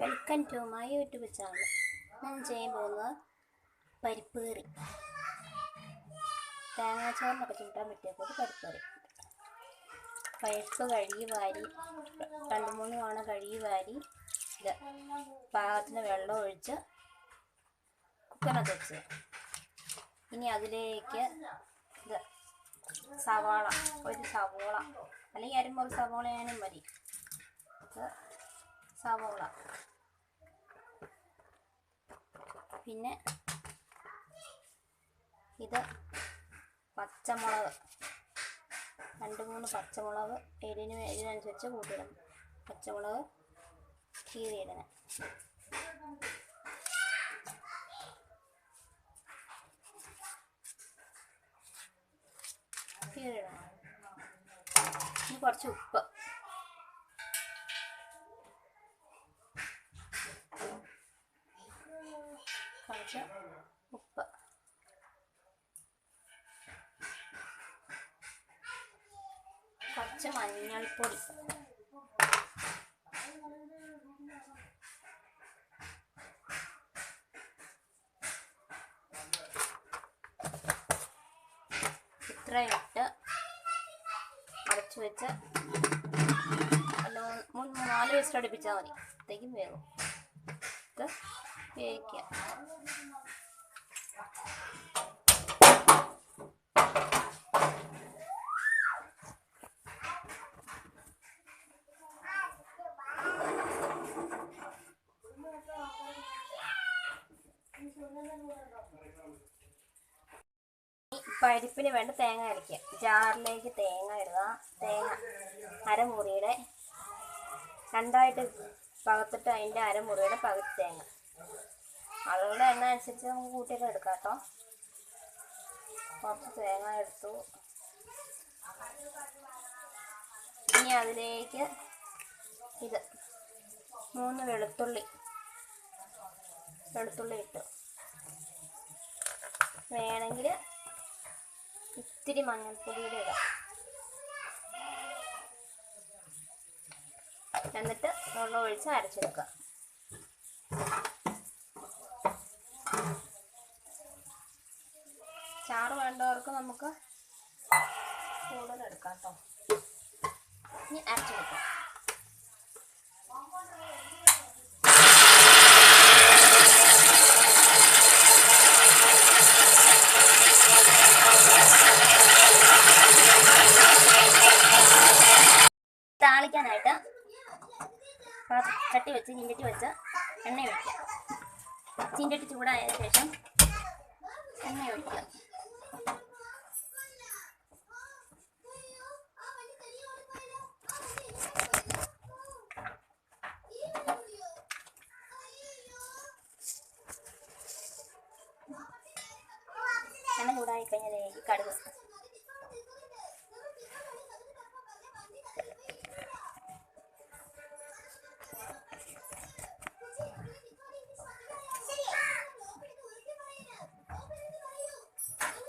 Welcome to my YouTube channel ഞാൻ ചെയ്യാൻ പോകുന്നത് പരിപ്പ് കറി. തേങ്ങാച്ചോറിനൊക്കെ ചൂട്ടാൻ പറ്റിയപ്പോൾ പോലെ പരിപ്പ് കഴുകി വാരി രണ്ട് മൂന്ന് തവണ കഴുകി വാരി ഇത് പാകത്തിന് വെള്ളം ഒഴിച്ച് കുക്കറിനകത്ത് വെച്ച്. ഇനി അതിലേക്ക് ഇത് സവാള ഒരു സവോള അല്ലെങ്കിൽ അരമുറി സവോളയാനും മതി. സവോള. പിന്നെ ഇത് പച്ചമുളക്. രണ്ട് മൂന്ന് പച്ചമുളക് എരിന് എരിനനുസരിച്ച് കൂട്ടിയിടണം. പച്ചമുളക് കീറിയിടണം. കീറിയിടണം. ഇനി കുറച്ച് ഉപ്പ്. കുറച്ച് ഉപ്പ്. കുറച്ച് മഞ്ഞൾപ്പൊടി. ഇത്രയിട്ട് അടച്ചു വെച്ച് നാല് വയസ്സ് അടുപ്പിച്ചാൽ മതി. അത്തേക്കും വേഗം ഇത് പരിപ്പിന് വേണ്ട തേങ്ങ അരയ്ക്കുക ജാറിലേക്ക് തേങ്ങ ഇടുക. തേങ്ങ അരമുറിയുടെ രണ്ടായിട്ട് പകത്തിട്ട് അതിന്റെ അരമുറിയുടെ പകുതി തേങ്ങ. അളവുടെ എണ്ണ അനുസരിച്ച് നമുക്ക് കൂട്ടിയൊക്കെ എടുക്കാം കേട്ടോ. കുറച്ച് തേങ്ങ എടുത്തു. ഇനി അതിലേക്ക് ഇത് മൂന്ന് വെളുത്തുള്ളി വെളുത്തുള്ളി ഇട്ടു. വേണമെങ്കിൽ ഇത്തിരി മഞ്ഞൾപ്പൊടിയുടെ ഇടാം. എന്നിട്ട് വെള്ളം ഒഴിച്ച് അരച്ചെടുക്കുക. ചാറ് വേണ്ടവർക്ക് നമുക്ക് കൂടുതൽ എടുക്കാം കേട്ടോ. ഇനി അരച്ചെടുക്കാം. താളിക്കാനായിട്ട് പാത്ര- ചട്ടി വെച്ച് ചീഞ്ചട്ടി വെച്ച് എണ്ണ ഒഴിക്കുക. ചീഞ്ചട്ടി ചൂടായതിനു ശേഷം എണ്ണ ഒഴിക്കുക. എണ്ണ ചൂടായി ഈ കടുക്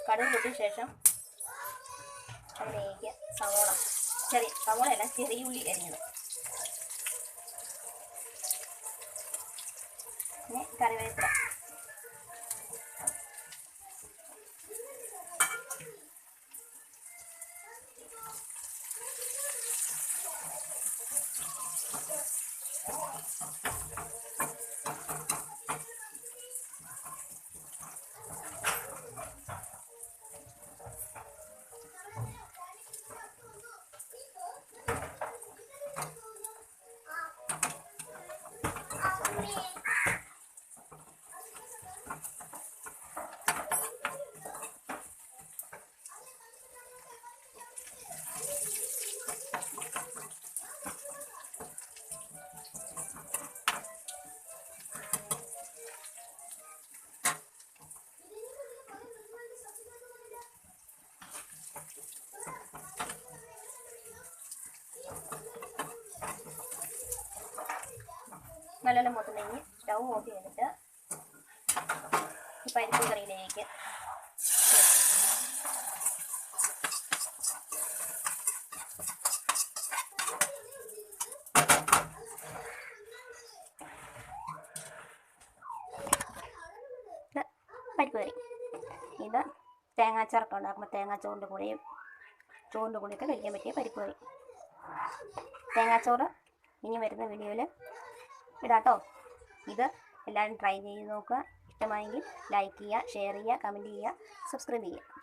കടുക് പൊട്ടിയ ശേഷം അതിലേക്ക് സവോള ചെറിയ സവോളയല്ല ചെറിയ ഉള്ളി അരിഞ്ഞത്. പിന്നെ കറിവേപ്പില. നല്ലോണം മൊത്തമെങ്കിൽ സ്റ്റൗ ഓഫ് ചെയ്തിട്ട് ഈ പരിപ്പ് കറിയിലേക്ക് പരിപ്പ് കറി. ഇത് തേങ്ങാച്ചോറൊക്കെ ഉണ്ടാക്കുമ്പോൾ തേങ്ങാ ചോറിന്റെ കൂടെയും ചോറിന്റെ കൂടെയൊക്കെ കഴിക്കാൻ പറ്റിയ പരിപ്പ് കറി. തേങ്ങാച്ചോറ് ഇനി വരുന്ന വീഡിയോയിൽ ഇടാട്ടോ. ഇത് എല്ലാവരും ട്രൈ ചെയ്ത് നോക്കുക. ഇഷ്ടമായെങ്കിൽ ലൈക്ക് ചെയ്യുക ഷെയർ ചെയ്യുക കമന്റ് ചെയ്യുക സബ്സ്ക്രൈബ് ചെയ്യുക.